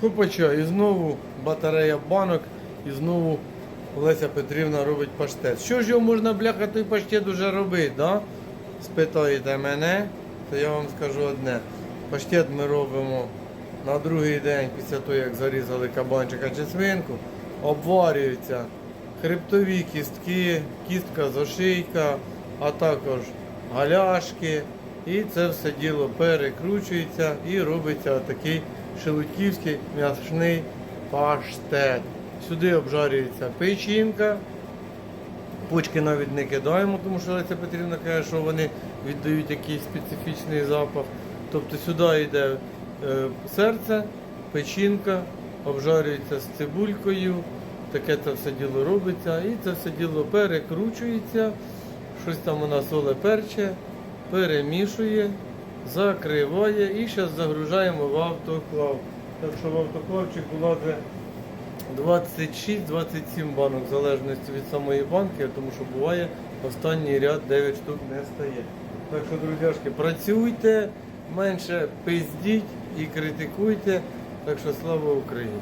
Хопача, і знову батарея банок, і знову Олеся Петрівна робить паштет. Що ж його можна, бляха, той паштет уже робити, да? Спитаєте мене, то я вам скажу одне. Паштет ми робимо на другий день після того, як зарізали кабанчика чи свинку. Обварюються хребтові кістки, кістка з а також галяшки. І це все діло перекручується і робиться такий шелудьківський м'ясний паштет. Сюди обжарюється печінка. Почки навіть не кидаємо, тому що Леся Петрівна каже, що вони віддають якийсь специфічний запах. Тобто сюди йде е, серце, печінка, обжарюється з цибулькою, таке це все діло робиться, і це все діло перекручується, щось там вона соле перче, перемішує, закриває і зараз загружаємо в автоклав. Так що в автоклавчик влазить 26-27 банок, в залежності від самої банки, тому що буває останній ряд 9 штук не стає. Так що, друзяшки, працюйте, менше пиздіть і критикуйте. Так що слава Україні!